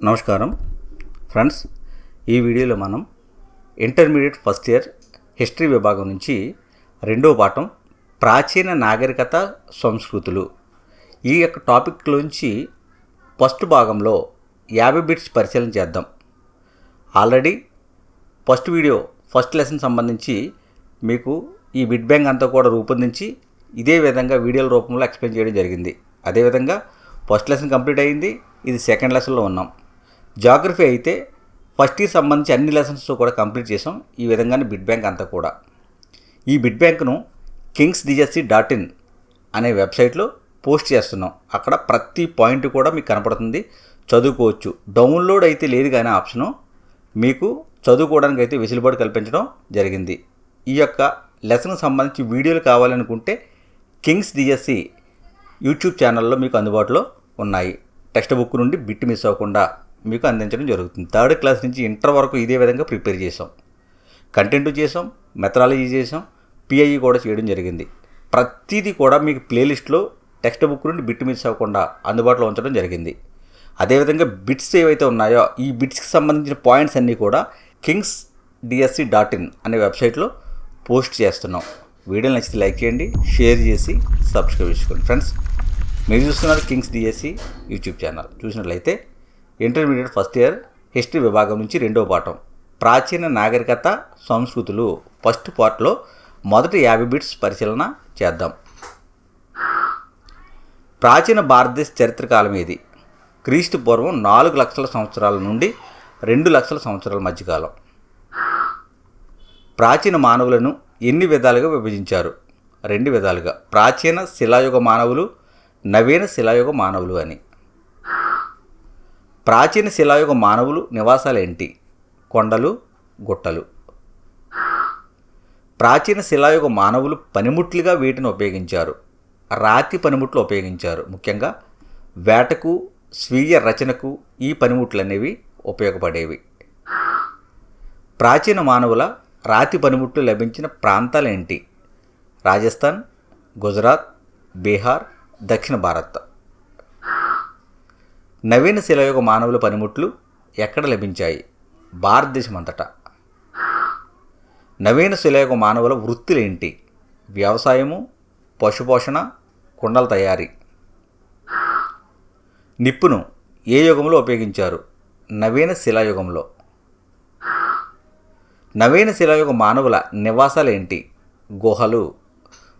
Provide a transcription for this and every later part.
నమస్కారం. ఫ్రెండ్స్ ఈ వీడియోలో మనం ఇంటర్మీడియట్ ఫస్ట్ ఇయర్ హిస్టరీ విభాగం నుంచి రెండవ పాఠం ప్రాచీన నాగరికత సంస్కృతులు. ఈ యొక్క టాపిక్లోంచి ఫస్ట్ భాగంలో యాభై బిట్స్ పరిశీలన చేద్దాం. Already first video first lesson సంబంధించి మీకు ఈ బిట్ బ్యాంక్ అంతా కూడా రూపొందించి ఇదే విధంగా వీడియోల రూపంలో ఎక్స్ప్లెయిన్ చేయడం జరిగింది. అదేవిధంగా ఫస్ట్ లెసన్ కంప్లీట్ అయ్యింది ఇది సెకండ్ లెసన్లో ఉన్నాం. జాగ్రఫీ అయితే ఫస్ట్ ఇయర్ సంబంధించి అన్ని లెసన్స్ కూడా కంప్లీట్ చేసాం. ఈ విధంగానే బిడ్ బ్యాంక్ అంతా కూడా. ఈ బిడ్ బ్యాంక్ను కింగ్స్ డిజెస్సీ డాట్ ఇన్ అనే వెబ్సైట్లో పోస్ట్ చేస్తున్నాం. అక్కడ ప్రతి పాయింట్ కూడా మీకు కనపడుతుంది. చదువుకోవచ్చు. డౌన్లోడ్ అయితే లేదు కానీ ఆప్షను మీకు చదువుకోవడానికి అయితే వెసులుబాటు కల్పించడం జరిగింది. ఈ యొక్క లెసన్కి సంబంధించి వీడియోలు కావాలనుకుంటే కింగ్స్ డిఎస్సి యూట్యూబ్ ఛానల్లో మీకు అందుబాటులో ఉన్నాయి. టెక్స్ట్ బుక్ నుండి బిట్ మిస్ అవ్వకుండా. మీకు అందించడం జరుగుతుంది. థర్డ్ క్లాస్ నుంచి ఇంటర్ వరకు ఇదే విధంగా ప్రిపేర్ చేసాం కంటెంట్ చేసాం మెథడాలజీ చేసాం పిఐఈ కూడా చేయడం జరిగింది. ప్రతిదీ కూడా మీకు ప్లేలిస్ట్లో టెక్స్ట్ బుక్ నుండి బిట్ మిస్ అవ్వకుండా అందుబాటులో ఉంచడం జరిగింది. అదేవిధంగా బిట్స్ ఏవైతే ఉన్నాయో ఈ బిట్స్కి సంబంధించిన పాయింట్స్ అన్నీ కూడా కింగ్స్ డిఎస్సి డాట్ ఇన్ అనే వెబ్సైట్లో పోస్ట్ చేస్తున్నాం. వీడియో నచ్చితే లైక్ చేయండి షేర్ చేసి సబ్స్క్రైబ్ చేసుకోండి. ఫ్రెండ్స్ మీరు చూస్తున్నారు కింగ్స్ డిఎస్సి యూట్యూబ్ ఛానల్. చూసినట్లయితే ఇంటర్మీడియట్ ఫస్ట్ ఇయర్ హిస్టరీ విభాగం నుంచి రెండవ పాఠం. ప్రాచీన నాగరికత సంస్కృతులు ఫస్ట్ పార్ట్లో మొదటి యాభై బిట్స్ పరిశీలన చేద్దాం. ప్రాచీన భారతదేశ చరిత్ర కాలం ఇది. క్రీస్తు పూర్వం నాలుగు లక్షల సంవత్సరాల నుండి రెండు లక్షల సంవత్సరాల మధ్యకాలం. ప్రాచీన మానవులను ఎన్ని విధాలుగా విభజించారు? రెండు విధాలుగా. ప్రాచీన శిలాయుగ మానవులు నవీన శిలాయుగ మానవులు అని. ప్రాచీన శిలాయుగ మానవులు నివాసాలు ఏంటి కొండలు గుట్టలు. ప్రాచీన శిలాయుగ మానవులు పనిముట్లుగా వీటిని ఉపయోగించారు. రాతి పనిముట్లు ఉపయోగించారు. ముఖ్యంగా వేటకు స్వీయ రచనకు ఈ పనిముట్లు అనేవి ఉపయోగపడేవి. ప్రాచీన మానవుల రాతి పనిముట్లు లభించిన ప్రాంతాలేంటి? రాజస్థాన్ గుజరాత్ బీహార్ దక్షిణ భారత్. నవీన శిలయుగ మానవుల పనిముట్లు ఎక్కడ లభించాయి? భారతదేశం అంతటా నవీన శిలయుగ మానవుల వృత్తులేంటి? వ్యవసాయము పశుపోషణ కుండల తయారీ. నిప్పును ఏ యుగంలో ఉపయోగించారు? నవీన శిలాయుగంలో. నవీన శిలాయుగ మానవుల నివాసాలు ఏంటి గుహలు.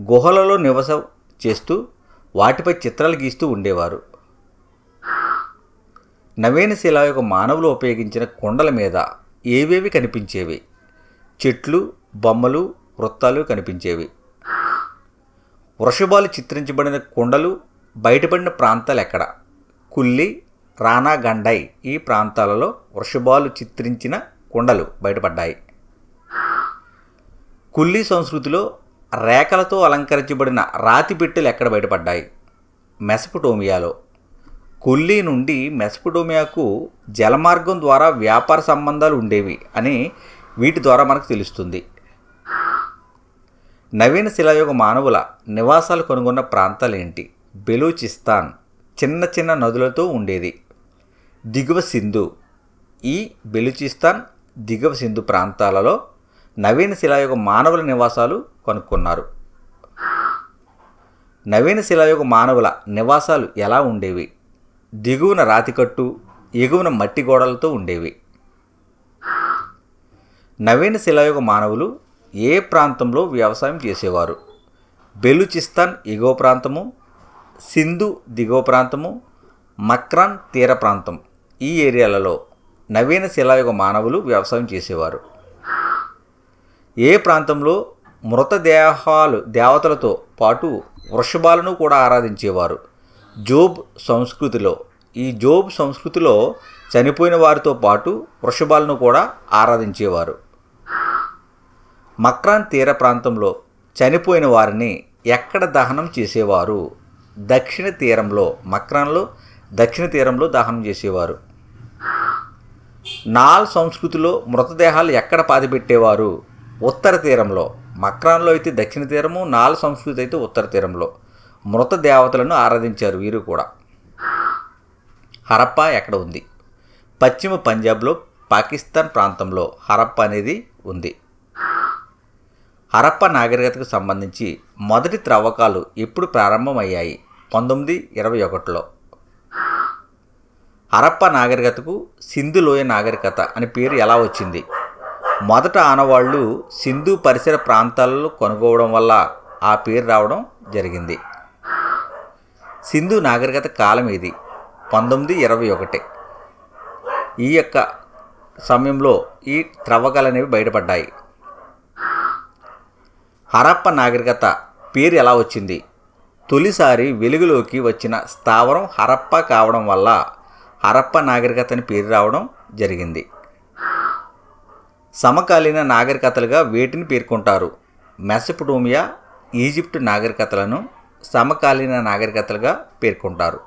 గుహలలో నివాసం చేస్తూ వాటిపై చిత్రాలు గీస్తూ ఉండేవారు. నవీన శిలా యొక్క మానవులు ఉపయోగించిన కొండల మీద ఏవేవి కనిపించేవి? చెట్లు బొమ్మలు వృత్తాలు కనిపించేవి. వృషభాలు చిత్రించబడిన కొండలు బయటపడిన ప్రాంతాలు ఎక్కడ? కుల్లి రానా గండై ఈ ప్రాంతాలలో వృషభాలు చిత్రించిన కొండలు బయటపడ్డాయి. కుల్లీ సంస్కృతిలో రేఖలతో అలంకరించబడిన రాతి పెట్టెలు ఎక్కడ బయటపడ్డాయి? మెసపటోమియాలో. కొల్లీ నుండి మెస్పడోమియాకు జలమార్గం ద్వారా వ్యాపార సంబంధాలు ఉండేవి అని వీటి ద్వారా మనకు తెలుస్తుంది. నవీన శిలాయుగ మానవుల నివాసాలు కనుగొన్న ప్రాంతాలు ఏంటి బెలూచిస్తాన్ చిన్న చిన్న నదులతో ఉండేది. దిగువ సింధు ఈ బెలూచిస్తాన్ దిగువ సింధు ప్రాంతాలలో నవీన శిలాయుగ మానవుల నివాసాలు కనుక్కున్నారు. నవీన శిలాయుగ మానవుల నివాసాలు ఎలా ఉండేవి? దిగువన రాతికట్టు ఎగువన మట్టి గోడలతో ఉండేవి. నవీన శిలాయుగ మానవులు ఏ ప్రాంతంలో వ్యవసాయం చేసేవారు? బెలూచిస్తాన్ ఎగువ ప్రాంతము సింధు దిగువ ప్రాంతము మక్రాన్ తీర ప్రాంతం. ఈ ఏరియాలలో నవీన శిలాయుగ మానవులు వ్యవసాయం చేసేవారు. ఏ ప్రాంతంలో మృతదేహాలు దేవతలతో పాటు వృషభాలను కూడా ఆరాధించేవారు. జోబ్ సంస్కృతిలో. ఈ జోబ్ సంస్కృతిలో చనిపోయిన వారితో పాటు వృషభాలను కూడా ఆరాధించేవారు. మక్రాన్ తీర ప్రాంతంలో చనిపోయిన వారిని ఎక్కడ దహనం చేసేవారు? దక్షిణ తీరంలో మక్రాన్లో దక్షిణ తీరంలో దహనం చేసేవారు. నాల్ సంస్కృతిలో మృతదేహాలు ఎక్కడ పాతిపెట్టేవారు? ఉత్తర తీరంలో. మక్రాన్లో అయితే దక్షిణ తీరము నాల్ సంస్కృతి అయితే ఉత్తర తీరంలో. మృత దేవతలను ఆరాధించారు వీరు కూడా. హరప్పా ఎక్కడ ఉంది? పశ్చిమ పంజాబ్లో పాకిస్తాన్ ప్రాంతంలో హరప్ప అనేది ఉంది. హరప్ప నాగరికతకు సంబంధించి మొదటి త్రవ్వకాలు ఎప్పుడు ప్రారంభమయ్యాయి? పంతొమ్మిది ఇరవై ఒకటిలో. హరప్ప నాగరికతకు సింధు లోయ నాగరికత అని పేరు ఎలా వచ్చింది? మొదట ఆనవాళ్ళు సింధు పరిసర ప్రాంతాలలో కొనుక్కోవడం వల్ల ఆ పేరు రావడం జరిగింది. సింధు నాగరికత కాలం ఇది. పంతొమ్మిది ఇరవై ఒకటి. ఈ యొక్క సమయంలో ఈ త్రవ్వకాలు అనేవి బయటపడ్డాయి. హరప్ప నాగరికత పేరు ఎలా వచ్చింది? తొలిసారి వెలుగులోకి వచ్చిన స్థావరం హరప్ప కావడం వల్ల హరప్ప నాగరికత అని పేరు రావడం జరిగింది. సమకాలీన నాగరికతలుగా వేటిని పేర్కొంటారు? మెసపటోమియా ఈజిప్ట్ నాగరికతలను సమకాలీన నాగరికతలుగా పేర్కొంటారు.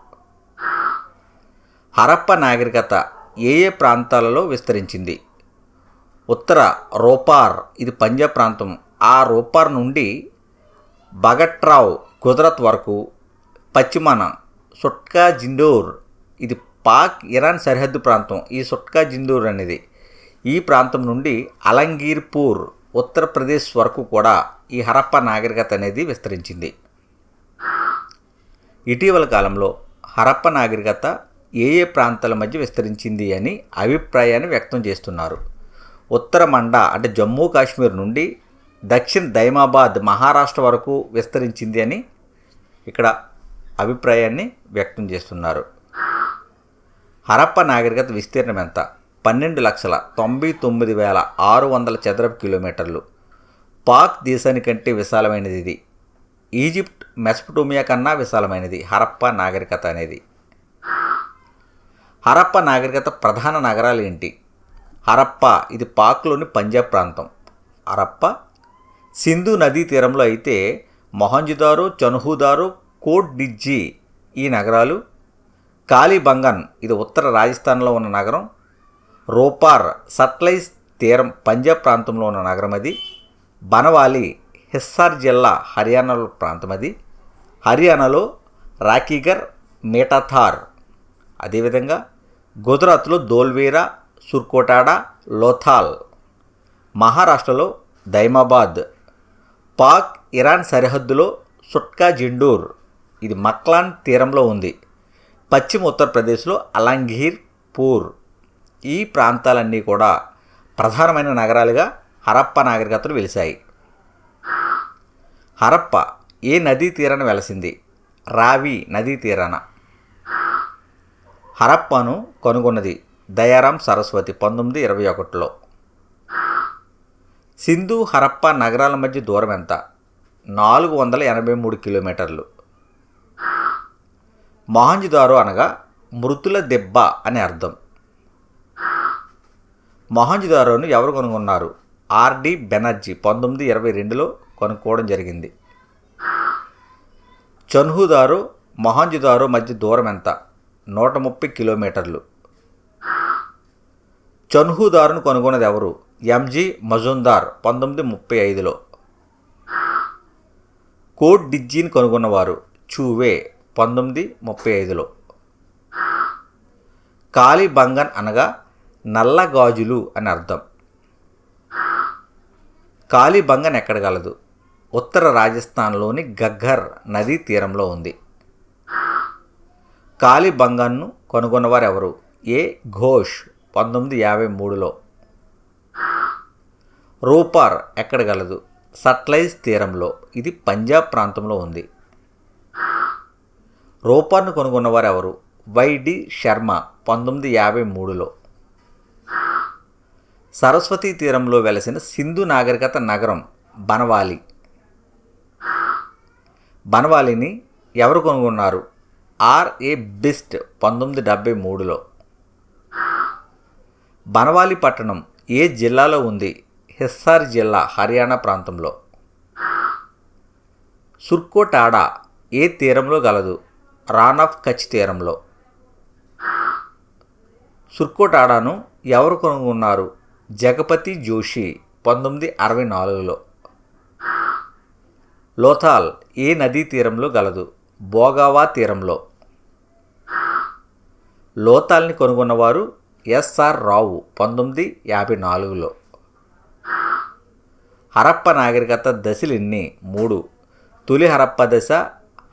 హరప్ప నాగరికత ఏ ఏ ప్రాంతాలలో విస్తరించింది? ఉత్తర రోపార్ ఇది పంజాబ్ ప్రాంతం. ఆ రోపార్ నుండి బగట్రావ్ గుజరాత్ వరకు పశ్చిమాన సుట్కా జిండూర్ ఇది పాక్ ఇరాన్ సరిహద్దు ప్రాంతం. ఈ సుట్కా జిందూర్ అనేది ఈ ప్రాంతం నుండి అలంగీర్పూర్ ఉత్తరప్రదేశ్ వరకు కూడా ఈ హరప్ప నాగరికత అనేది విస్తరించింది. ఇటీవల కాలంలో హరప్ప నాగరికత ఏ ఏ ప్రాంతాల మధ్య విస్తరించింది అని అభిప్రాయాన్ని వ్యక్తం చేస్తున్నారు. ఉత్తర మండ అంటే జమ్మూ కాశ్మీర్ నుండి దక్షిణ దైమాబాద్ మహారాష్ట్ర వరకు విస్తరించింది అని ఇక్కడ అభిప్రాయాన్ని వ్యక్తం చేస్తున్నారు. హరప్ప నాగరికత విస్తీర్ణం ఎంత? పన్నెండు లక్షల తొంభై తొమ్మిది వేల ఆరు వందల చదరపు కిలోమీటర్లు. పాక్ దేశానికంటే విశాలమైనది ఇది. ఈజిప్ట్ మెస్పటోమియా కన్నా విశాలమైనది. హరప్ప నాగరికత అనేది. హరప్ప నాగరికత ప్రధాన నగరాలు ఏంటి? హరప్ప ఇది పాక్లోని పంజాబ్ ప్రాంతం. హరప్ప సింధు నదీ తీరంలో అయితే మొహంజుదారు చనుహుదారు కోట్ డిజ్జి ఈ నగరాలు. కాళీబంగన్ ఇది ఉత్తర రాజస్థాన్లో ఉన్న నగరం. రోపార్ సట్లైజ్ తీరం పంజాబ్ ప్రాంతంలో ఉన్న నగరం అది. బనవాలి హిస్సార్ జిల్లా హర్యానా ప్రాంతం అది. హర్యానాలో రాకీగర్ మేటాథార్ అదేవిధంగా గుజరాత్లో దోల్వీరా సుర్కోటాడా లోథాల్ మహారాష్ట్రలో దైమాబాద్ పాక్ ఇరాన్ సరిహద్దులో సుట్కా జిండూర్ ఇది మక్లాన్ తీరంలో ఉంది. పశ్చిమ ఉత్తరప్రదేశ్లో అలంఘీర్ పూర్ ఈ ప్రాంతాలన్నీ కూడా ప్రధానమైన నగరాలుగా హరప్ప నాగరికతలు వెలిశాయి. హరప్ప ఏ నదీ తీరాన వెలసింది? రావి నదీ తీరాన. హరప్పను కనుగొన్నది దయారాం సరస్వతి పంతొమ్మిది ఇరవై ఒకటిలో. సింధు హరప్ప నగరాల మధ్య దూరం ఎంత? నాలుగు వందల ఎనభై మూడు కిలోమీటర్లు. మొహంజుదారో అనగా మృతుల దెబ్బ అని అర్థం. మొహంజుదారోను ఎవరు కనుగొన్నారు? ఆర్డి బెనర్జీ పంతొమ్మిది ఇరవై రెండులో కొనుక్కోవడం జరిగింది. చన్హుదారు మొహంజుదారో మధ్య దూరం ఎంత? నూట ముప్పై కిలోమీటర్లు. చన్హుదారును కనుగొన్నది ఎవరు? ఎంజి మజుందార్ పంతొమ్మిది ముప్పై ఐదులో. కోడ్ డిజ్జీని కనుగొన్నవారు చూవే పంతొమ్మిది ముప్పై ఐదులో. కాళీబంగన్ అనగా నల్ల గాజులు అని అర్థం. కాళీబంగన్ ఎక్కడ కలదు ఉత్తర రాజస్థాన్లోని గగ్గర్ నదీ తీరంలో ఉంది. కాళీబంగన్ను కనుగొన్నవారు ఎవరు ఏ. ఘోష్ పంతొమ్మిది యాభై మూడులో. రూపార్ ఎక్కడ గలదు? సట్లైజ్ తీరంలో. ఇది పంజాబ్ ప్రాంతంలో ఉంది. రూపార్ను కనుగొన్నవారు ఎవరు వైడి శర్మ పంతొమ్మిది యాభై మూడులో. సరస్వతీ తీరంలో వెలసిన సింధు నాగరికత నగరం బనవాలి. బనవాలిని ఎవరు కనుగొన్నారు? ఆర్ఏ బిస్ట్ పంతొమ్మిది డెబ్బై మూడులో. బనవాలి పట్టణం ఏ జిల్లాలో ఉంది? హిస్సార్ జిల్లా హర్యానా ప్రాంతంలో. సుర్కోటాడా ఏ తీరంలో గలదు? రాన్ ఆఫ్ కచ్ తీరంలో. సుర్కోటాడాను ఎవరు కనుగొన్నారు? జగపతి జోషి పంతొమ్మిది అరవై నాలుగులో. లోథాల్ ఏ నదీ తీరంలో గలదు? బోగావా తీరంలో. లోతాల్ని కనుగొన్నవారు ఎస్ఆర్ రావు పంతొమ్మిది యాభై నాలుగులో. హరప్ప నాగరికత దశలు మూడు. తొలి హరప్ప దశ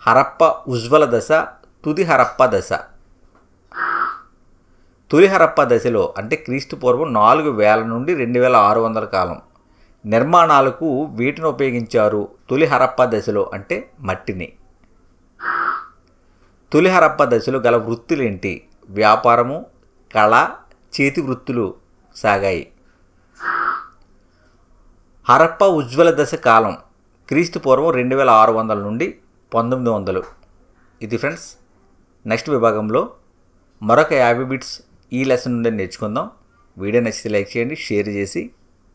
హరప్ప ఉజ్వల దశ తుది హరప్ప దశ. తొలి హరప్ప దశలో అంటే క్రీస్తు పూర్వం నాలుగు వేల నుండి రెండు వేల ఆరు వందల కాలం. నిర్మాణాలకు వీటిని ఉపయోగించారు తొలి హరప్ప దశలో అంటే మట్టిని. తొలి హరప్ప దశలో గల వృత్తులేంటి? వ్యాపారము కళ చేతి వృత్తులు సాగాయి. హరప్ప ఉజ్వల దశ కాలం క్రీస్తు పూర్వం రెండు వేల ఆరు వందల నుండి పంతొమ్మిది వందలు. ఇది ఫ్రెండ్స్ నెక్స్ట్ విభాగంలో మరొక యాభై బిట్స్ ఈ లెసన్ నుండి నేర్చుకుందాం. వీడియో నచ్చితే లైక్ చేయండి షేర్ చేసి